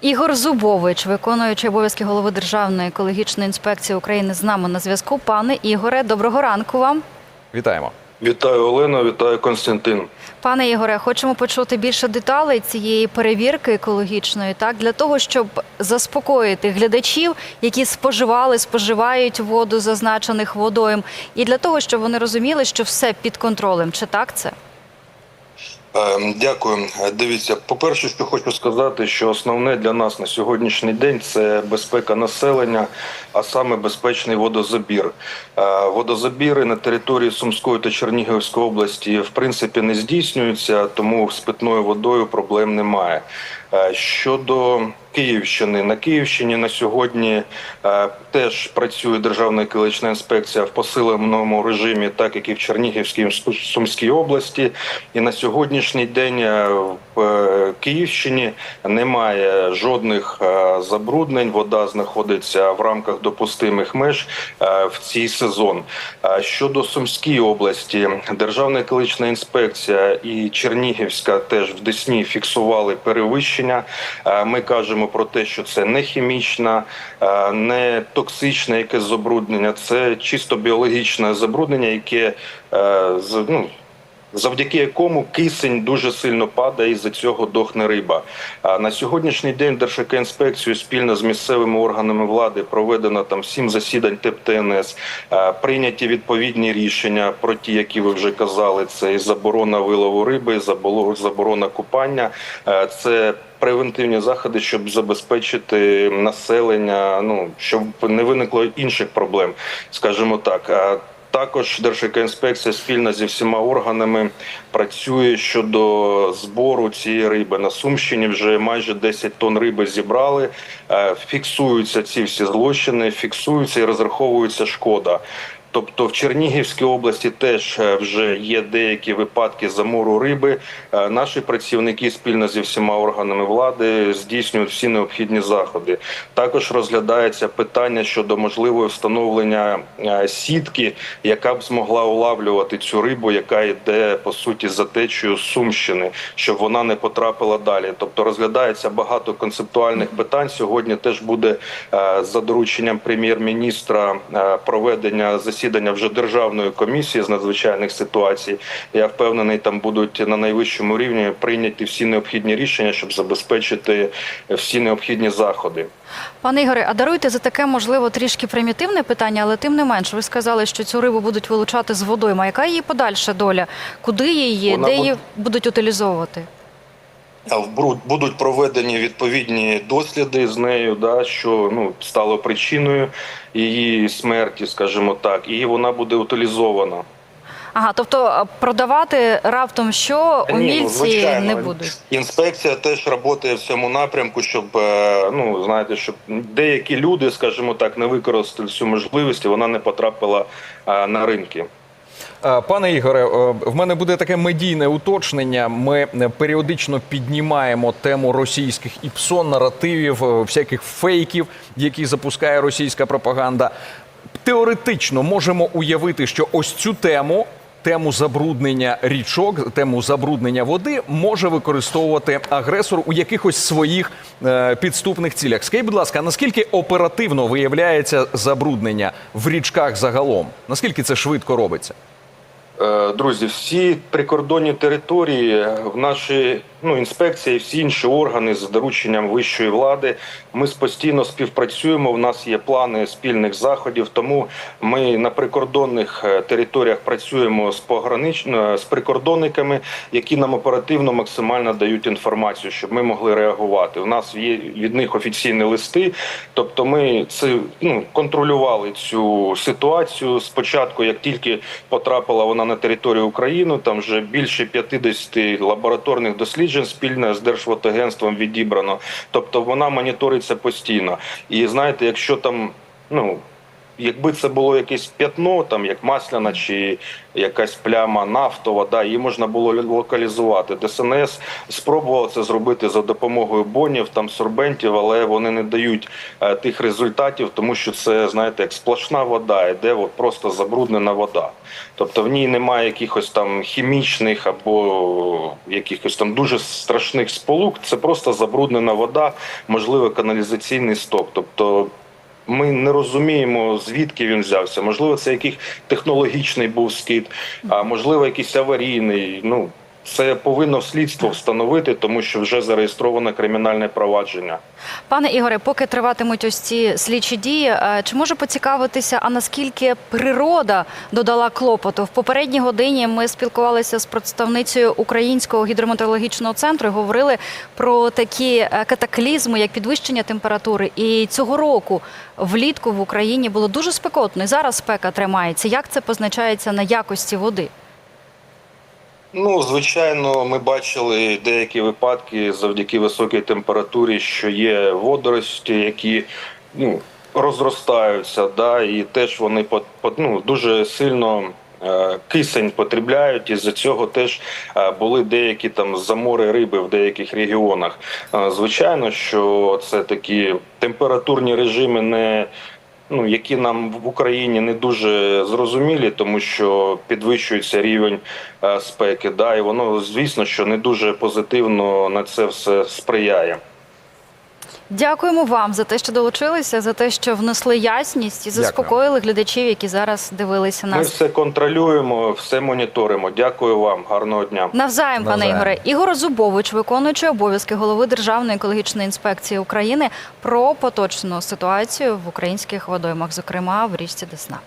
Ігор Зубович, виконуючий обов'язки голови Державної екологічної інспекції України, з нами на зв'язку. Пане Ігоре, доброго ранку вам. Вітаємо. Вітаю Олено, вітаю Константин. Пане Ігоре, хочемо почути більше деталей цієї перевірки екологічної, так для того, щоб заспокоїти глядачів, які споживали, споживають воду зазначених водойм, і для того, щоб вони розуміли, що все під контролем. Чи так це? Е, Дякую. Е, Дивіться, по-перше, що хочу сказати, що основне для нас на сьогоднішній день це безпека населення, а саме безпечний водозабір. Е, Водозабіри на території Сумської та Чернігівської області в принципі не здійснюються, тому з питною водою проблем немає. Е, Щодо Київщини, на Київщині на сьогодні е, теж працює Державна екологічна інспекція в посиленому режимі, так як і в Чернігівській Сумській області. І на сьогоднішній день е, в е, Київщині немає жодних е, забруднень. Вода знаходиться в рамках допустимих меж в цей сезон. Щодо Сумської області, Державна екологічна інспекція і Чернігівська теж в Десні фіксували перевищення. Ми кажемо про те, що це не хімічна, не токсичне якесь забруднення, це чисто біологічне забруднення, яке ну, завдяки якому кисень дуже сильно падає, і за цього дохне риба. А на сьогоднішній день Держекоінспекцією спільно з місцевими органами влади проведено там сім засідань ТЕП ТНС, е, прийняті відповідні рішення про ті, які ви вже казали. Це і заборона вилову риби, і заборона купання. Це превентивні заходи, щоб забезпечити населення, ну щоб не виникло інших проблем, скажімо так. Також Держекоінспекція спільно зі всіма органами працює щодо збору цієї риби. На Сумщині вже майже 10 тонн риби зібрали. Е, Фіксуються ці всі злочини, фіксуються і розраховується шкода. Тобто в Чернігівській області теж е, вже є деякі випадки замору риби. Е, Наші працівники спільно зі всіма органами влади здійснюють всі необхідні заходи. Також розглядається питання щодо можливого встановлення е, сітки, яка б змогла улавлювати цю рибу, яка йде по суті за течією Сумщини, щоб вона не потрапила далі. Тобто розглядається багато концептуальних питань. Сьогодні теж буде за дорученням прем'єр-міністра проведення засідання вже державної комісії з надзвичайних ситуацій. Я впевнений, там будуть на найвищому рівні прийняті всі необхідні рішення, щоб забезпечити всі необхідні заходи. Пане Ігоре, а даруйте за таке, можливо, трішки примітивне питання, але тим не менш, ви сказали, що цю рибу будуть вилучати з водойми. Яка її подальша доля? Куди її, Вона де буде- її будуть утилізовувати? Бруд будуть проведені відповідні досліди з нею, да що ну стало причиною її смерті, скажімо так, і вона буде утилізована. Ага, тобто продавати раптом що ні, ну, умільці звичайно. не будуть. Інспекція теж працює в цьому напрямку, щоб е, ну знаєте, щоб деякі люди, скажімо так, не використали цю можливість, і вона не потрапила е, на ринки. Е, Пане Ігоре, е, в мене буде таке медійне уточнення. Ми е, періодично піднімаємо тему російських іпсон, наративів, всяких фейків, які запускає російська пропаганда. Теоретично можемо уявити, що ось цю тему. Тему забруднення річок, тему забруднення води може використовувати агресор у якихось своїх підступних цілях. Скажіть, будь ласка, наскільки оперативно виявляється забруднення в річках загалом? Наскільки це швидко робиться? Е, Друзі, всі прикордонні території в нашій ну інспекції, всі інші органи з дорученням вищої влади. Ми постійно співпрацюємо. В нас є плани спільних заходів. Тому ми на прикордонних е, територіях працюємо з погранич... е, з прикордонниками, які нам оперативно максимально дають інформацію, щоб ми могли реагувати. У нас є від них офіційні листи. Тобто, ми це ну контролювали цю ситуацію. Спочатку, як тільки потрапила вона на територію України, там вже більше 50 лабораторних досліджень спільно з Держводагентством відібрано. Тобто вона моніториться постійно. І знаєте, якщо там ну якби це було якесь п'ятно, там як масляна чи якась пляма нафтова, да, її можна було локалізувати. ДСНС спробувало це зробити за допомогою бонів, там сорбентів, але вони не дають е, тих результатів, тому що це знаєте, як сплошна вода, іде от просто забруднена вода. Тобто в ній немає якихось там хімічних або якихось там дуже страшних сполук. Це просто забруднена вода, можливо, каналізаційний сток. Тобто ми не розуміємо, звідки він взявся. Можливо, це який технологічний був скид, а можливо, якийсь аварійний. Ну це повинно слідство встановити, тому що вже зареєстроване кримінальне провадження. Пане Ігоре, поки триватимуть ось ці слідчі дії, е, чи може поцікавитися, а наскільки природа додала клопоту? В попередній годині ми спілкувалися з представницею Українського гідрометеорологічного центру і говорили про такі е, катаклізми, як підвищення температури. І цього року влітку в Україні було дуже спекотно. І зараз спека тримається. Як це позначається на якості води? Ну, звичайно, ми бачили деякі випадки завдяки високій температурі, що є водорості, які ну, розростаються, да, і теж вони ну, дуже сильно. е, Кисень потребляють, і з-за цього теж е, були деякі там замори риби в деяких регіонах. Е, Звичайно, що це такі температурні режими не ну, які нам в Україні не дуже зрозумілі, тому що підвищується рівень е, спеки. Да, і воно, звісно, що не дуже позитивно на це все сприяє. Дякуємо вам за те, що долучилися, за те, що внесли ясність і заспокоїли глядачів, які зараз дивилися Ми все контролюємо, все моніторимо. Дякую вам, гарного дня. Навзаєм, пане Навзаєм. Ігоре. Ігор Зубович, виконуючий обов'язки голови Державної екологічної інспекції України, про поточну ситуацію в українських водоймах, зокрема в річці Десна.